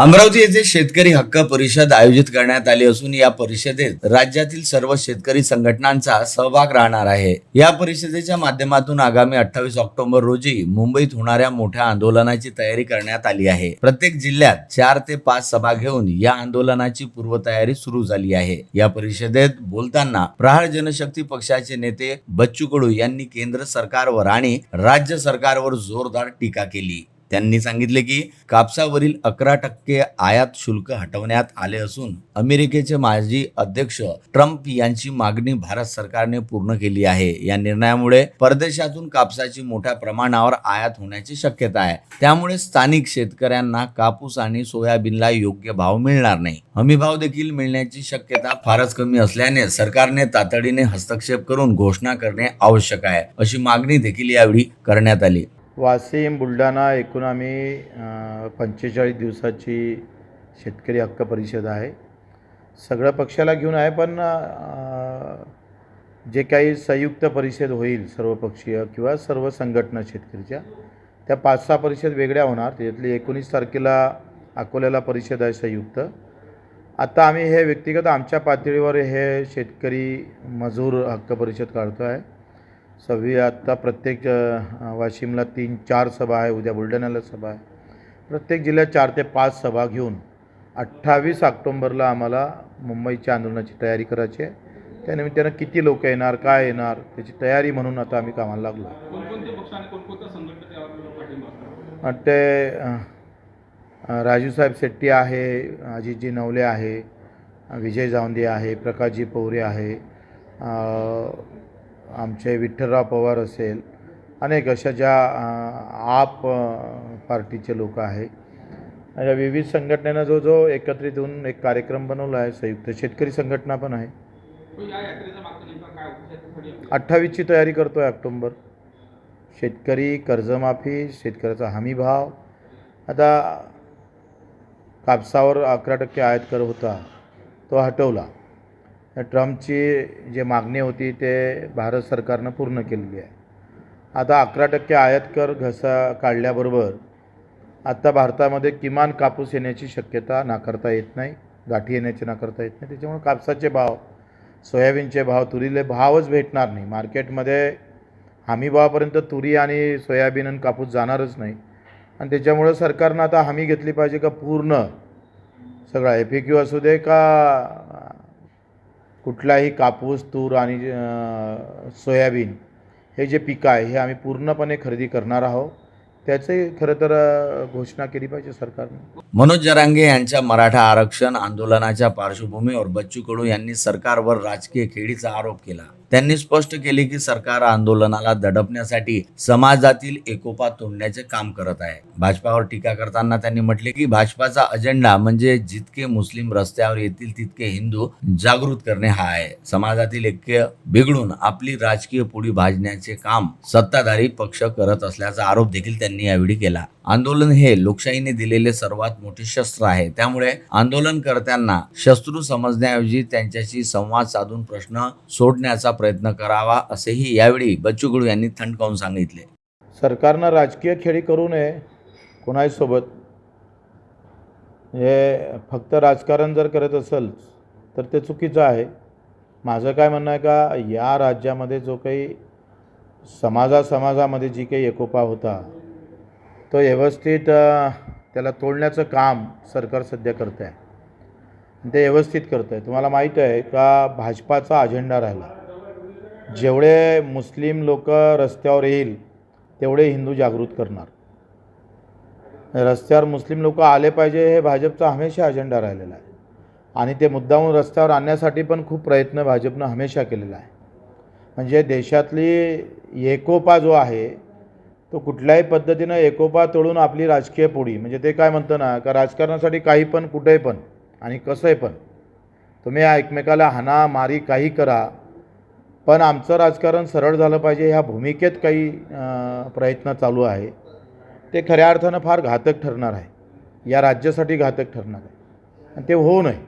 अमरावती येथे शेतकरी हक्क परिषद आयोजित करण्यात आली असून या परिषदेत राज्यातील सर्व शेतकरी संघटनांचा सहभाग राहणार आहे. या परिषदेच्या माध्यमातून आगामी अठ्ठावीस ऑक्टोबर रोजी मुंबईत होणाऱ्या मोठ्या आंदोलनाची तयारी करण्यात आली आहे. प्रत्येक जिल्ह्यात चार ते पाच सभा घेऊन या आंदोलनाची पूर्वतयारी सुरू झाली आहे. या परिषदेत बोलताना प्रहार जनशक्ती पक्षाचे नेते बच्चू कडू यांनी केंद्र सरकारवर आणि राज्य सरकारवर जोरदार टीका केली. त्यांनी सांगितले की कापसावरील अकरा टक्के आयात शुल्क हटवण्यात आले असून अमेरिकेचे माजी अध्यक्ष ट्रम्प यांची मागणी भारत सरकारने पूर्ण केली आहे. या निर्णयामुळे परदेशातून कापसाची मोठ्या प्रमाणावर आयात होण्याची शक्यता आहे. त्यामुळे स्थानिक शेतकऱ्यांना कापूस आणि सोयाबीनला योग्य भाव मिळणार नाही. हमी भाव देखील मिळण्याची शक्यता फारच कमी असल्याने सरकारने तातडीने हस्तक्षेप करून घोषणा करणे आवश्यक आहे अशी मागणी देखील यावेळी करण्यात आली. वाशिम बुलढाणा एकूण आम्ही पंचेचाळीस दिवसाची शेतकरी हक्क परिषद आहे. सगळं पक्षाला घेऊन आहे पण जे काही संयुक्त परिषद होईल सर्वपक्षीय किंवा सर्व संघटना शेतकरीच्या त्या पाच सहा परिषद वेगळ्या होणार. त्याच्यातली एकोणीस तारखेला अकोल्याला परिषद आहे संयुक्त. आता आम्ही हे व्यक्तिगत आमच्या पातळीवर हे शेतकरी मजूर हक्क परिषद काढतो आहे सव्वी आत्ता प्रत्येक वाशिमला तीन चार सभा आहे उद्या बुलढाण्याला सभा आहे. प्रत्येक जिल्ह्यात चार ते पाच सभा घेऊन अठ्ठावीस ऑक्टोंबरला आम्हाला मुंबईच्या आंदोलनाची तयारी करायची आहे. त्यानिमित्तानं किती लोक येणार काय येणार त्याची तयारी म्हणून आता आम्ही कामाला लागलो ते राजूसाहेब शेट्टी आहे अजितजी नवले आहे विजय जावंदे आहे प्रकाशजी पवरे आहे आमचे विठ्ठलराव पवार असेल अनेक अशा ज्या आप पार्टीचे लोक आहे अशा विविध संघटनेनं जो जो एकत्रित होऊन एक कार्यक्रम बनवला आहे संयुक्त शेतकरी संघटना पण आहे. अठ्ठावीसची तयारी करतो आहे ऑक्टोंबर. शेतकरी कर्जमाफी शेतकऱ्याचा हमी भाव. आता कापसावर अकरा टक्के आयात कर होता तो हटवला. ट्रम्पची जी मागणी होती ते भारत सरकारनं पूर्ण केलेली आहे. आता अकरा टक्के आयात कर घसा काढल्याबरोबर आत्ता भारतामध्ये किमान कापूस येण्याची शक्यता नाकारता येत नाही गाठी येण्याची नाकारता येत नाही. त्याच्यामुळे कापसाचे भाव सोयाबीनचे भाव तुरीले भावच भेटणार नाही. मार्केटमध्ये हमी भावापर्यंत तुरी आणि सोयाबीन आणि कापूस जाणारच नाही. आणि त्याच्यामुळं सरकारनं आता हमी घेतली पाहिजे का पूर्ण? सगळा एफ क्यू असू दे का कुठलाही कापूस तूर आणि सोयाबीन हे जे पिकं आहे हे आम्ही पूर्णपणे खरेदी करणार आहोत. त्याचे खरं तर घोषणा केली पाहिजे सरकारने. मनोज जरांगे यांच्या मराठा आरक्षण आंदोलनाच्या पार्श्वभूमीवर बच्चू कडू यांनी सरकारवर राजकीय खेळीचा आरोप केला. त्यांनी स्पष्ट केले की सरकार आंदोलनाला दडपण्यासाठी समाजातील एकोपा तोडण्याचे काम करत आहे. भाजपावर टीका करताना त्यांनी म्हटले की भाजपाचा अजेंडा म्हणजे जितके मुस्लिम रस्त्यावर येतील तितके हिंदू जागृत करणे हा आहे. समाजातील ऐक्य बिघडून आपली राजकीय पुढी भाजण्याचे काम सत्ताधारी पक्ष करत असल्याचा आरोप देखील त्यांनी यावेळी केला. आंदोलन हे लोकशाहीने दिलेले सर्वात मोठे शस्त्र आहे. त्यामुळे आंदोलनकर्त्यांना शत्रू समजण्याऐवजी त्यांच्याशी संवाद साधून प्रश्न सोडण्याचा प्रयत्न करावा असेही यावेळी बच्चू कडू यांनी थंडकावून सांगितले. सरकारनं राजकीय खेळी करू नये कोणाही सोबत. हे फक्त राजकारण जर करत असेल तर ते चुकीचं आहे. माझं काय म्हणणं आहे का या राज्यामध्ये जो काही समाजा समाजामध्ये जी काही एकोपा होता तो व्यवस्थित त्याला तोडण्याचं काम सरकार सध्या करत आहे ते व्यवस्थित करत आहे तुम्हाला माहीत आहे का भाजपाचा अजेंडा राहिला. जेवढे मुस्लिम लोक रस्त्यावर येईल तेवढे हिंदू जागृत करणार. रस्त्यावर मुस्लिम लोक आले पाहिजे हे भाजपचा हमेशा अजेंडा राहिलेला आहे. आणि ते मुद्दामून रस्त्यावर आणण्यासाठी पण खूप प्रयत्न भाजपनं हमेशा केलेला आहे. म्हणजे देशातली एकोपा जो आहे तो कुठल्याही पद्धतीनं एकोपा तोडून आपली राजकीय पोळी म्हणजे ते काय म्हणतं ना का राजकारणासाठी काही पण कुठेही पण आणि कसंही पण तुम्ही या एकमेकाला हाना मारी काही करा पण आमचं राजकारण सरळ झालं पाहिजे. ह्या भूमिकेत काही प्रयत्न चालू आहे. ते खऱ्या अर्थानं फार घातक ठरणार आहे. या राज्यासाठी घातक ठरणार आहे. आणि ते होऊ नये.